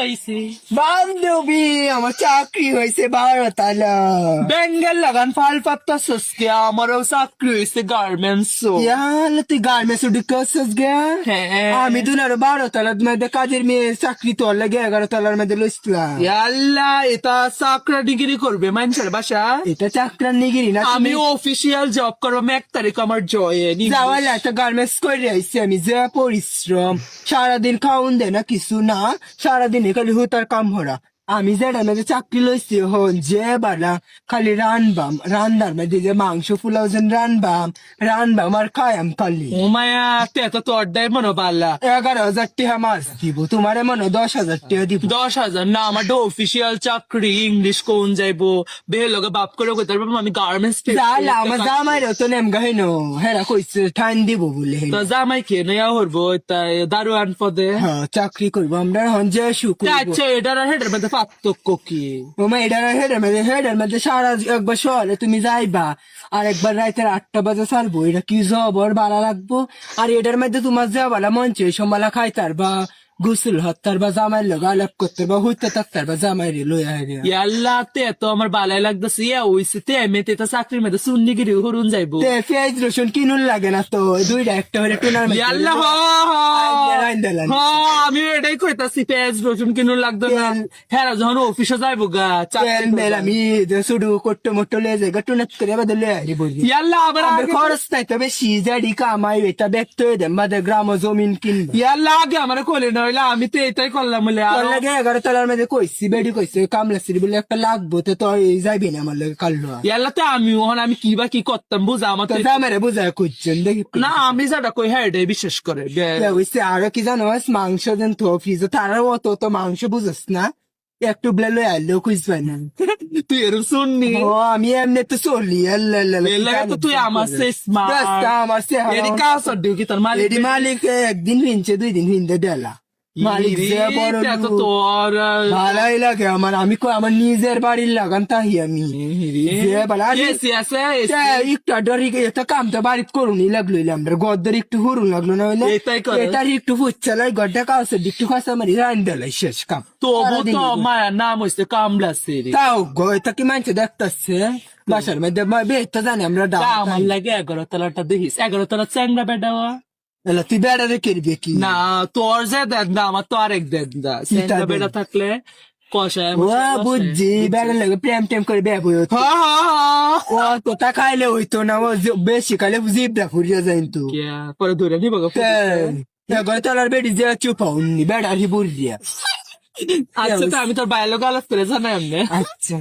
পাইছি। বান্ধবী আমার চাকরি হয়েছে বারো তালা বেঙ্গল লাগান ফাল পাত্তা সস্কে আমারও চাকরি হয়েছে গার্মেন্টস ইয়ালে তুই গার্মেন্টস ঢুকাছিস গে? হ্যাঁ। আমি দুনার বারো তালার মধ্যে কাজের মেয়ে চাকরি তোর লাগে এগারো তালার মধ্যে লইছিলাম। আল্লাহ এটা চাকরা ডিগ্রি করবে মানুষের বাসা? এটা চাকরার নিগিরি না আমি অফিসিয়াল জব করব এক তারিখ আমার জয়েন যাওয়ালে একটা গার্মেন্টস করে আইছি আমি যে পরিশ্রম। সারাদিন খাওন দেয় না কিছু না সারাদিন খালি হুতার কাম হরা আমি যেটা মধ্যে চাকরি লইছি হন যে বালা খালি রানবাম রান্নার মধ্যে যে মাংস ফুলাও যেন রানবাম রানবাম আর খায়াম খালি। ও মায়া তে তো তোর দায় মনো পাল্লা এগারো হাজার টাকা মাস দিব তোমারে মনে দশ হাজার টাকা দিব। দশ হাজার? না আমার তো অফিসিয়াল চাকরি ইংলিশ কোন যাইবো? বেহে লগে বাপ করে কইতে পারব আমি গার্মেন্টস জালা আমার জামাই তো নেম গাহিনো হেরা কইছে ঠাইন দিব বলে। তো জামাই কে নয়া হরবো তাই দারোয়ান পদে। হ্যাঁ চাকরি করব আমরা হন যে সুখ আচ্ছা আর হেডের মধ্যে পার্থক্য কি? ওমা এটার হেডের মধ্যে হেডের মধ্যে সারা একবার শহরে তুমি যাইবা আর একবার রাতের আটটা বাজে চালবো এটা কি জবর ভালো লাগবো? আর এটার মধ্যে তোমার যাবালা মঞ্চে সম্বালা খাইতার বা গুসল হত্যার বা জামাই লোক আলাপ করতে বা হইতে থাকতার বা জামাই রে লইয়া হেরে ইয়াল্লা তে তো আমার বালাই লাগতেছে ইয়া হইছে তে মেতে তো চাকরির মধ্যে সুন্নি গিরি হরুন যাইবো। তে পেঁয়াজ রসুন কিনুন লাগে না তো দুইটা একটা হলে টুনার ইয়াল্লা হ রাইন আমি এটাই কইতাছি পেঁয়াজ রসুন কিনুন লাগতো না। হ্যাঁ যখন অফিসে যাইবো গা চাকরি তেল আমি শুধু কোট্টো মোট্টো লে যাই টুনাত করে বাদে লইয়া হেরি বলি। ইয়াল্লা আবার আমার আগে- খরচ নাই তবে সিজারি কামাই এটা ব্যক্ত হয়ে দেন বাদে গ্রাম জমিন কিনবা। ইয়াল্লা আগে আমার কোলে নইলা আমি তো এটাই করলাম বলে আরো- লাগে এগারো তলার মধ্যে কইছি বেডি কইছে কামলা সিরি বলে একটা লাগবো তো তুই যাইবি না আমার লাগে ইয়াল্লা তো আমি আমি কি বা কি করতাম বুঝা আমার তো তো- খুঁজছেন দেখি। না আমি যেটা কই হ্যাঁ এটাই বিশেষ করে। হইছে আরও কি জানো? মাংস দেন তো ফ্রিজে তারাও অত তো মাংস বুঝস না। একটু বলে লই আইলেও খুঁজবে না। তুই এরকম শুননি? ও আমি এমনি তো চলি তো তুই আমার সে। আমার সে এডি কাজ কি তোর মালিক মালিক একদিন হিনছে দুই দিন হিনতে দেলা। মালিক যে বড়। ভালাই লাগে আমার আমি আমার নিজের বাড়ির লাগান তাহি আমি। একটু ডরি এটা কাম তো বাড়িত করুনি লাগল আমরা গদ্দর একটু হুরুন লাগল না হইলে। এটার একটু ফুচ্ছালাই গড্ডা কাউসে একটু খাসা মারি রান দেলাই শেষ কাম। তবু তো। মায়ের নাম হইছে কামলা তাও এটা কি মানছে দেখতেছে? বাসার মধ্যে বেটা জানি আমরা তা আমার লাগে এগারো তলাটা দেখিস। এগারো তলা চ্যাংরা বেডাওয়া তুই বেড়া রেখে দিবি কি না তোর যে দেন না আমার তো আরেক দেন না? বেডা থাকলে কষায় বুঝছি বেড়া লাগে প্রেম টেম করে হইতো ও খাইলে না ও বেশি খাইলে জিবটা ফুরিয়ে যায় তো পরে ধরে নিব গো এগারো তলার বেড়ি যে চুপা হি আচ্ছা আমি তোর বাইরে লোক আলাপ করে জানাই আচ্ছা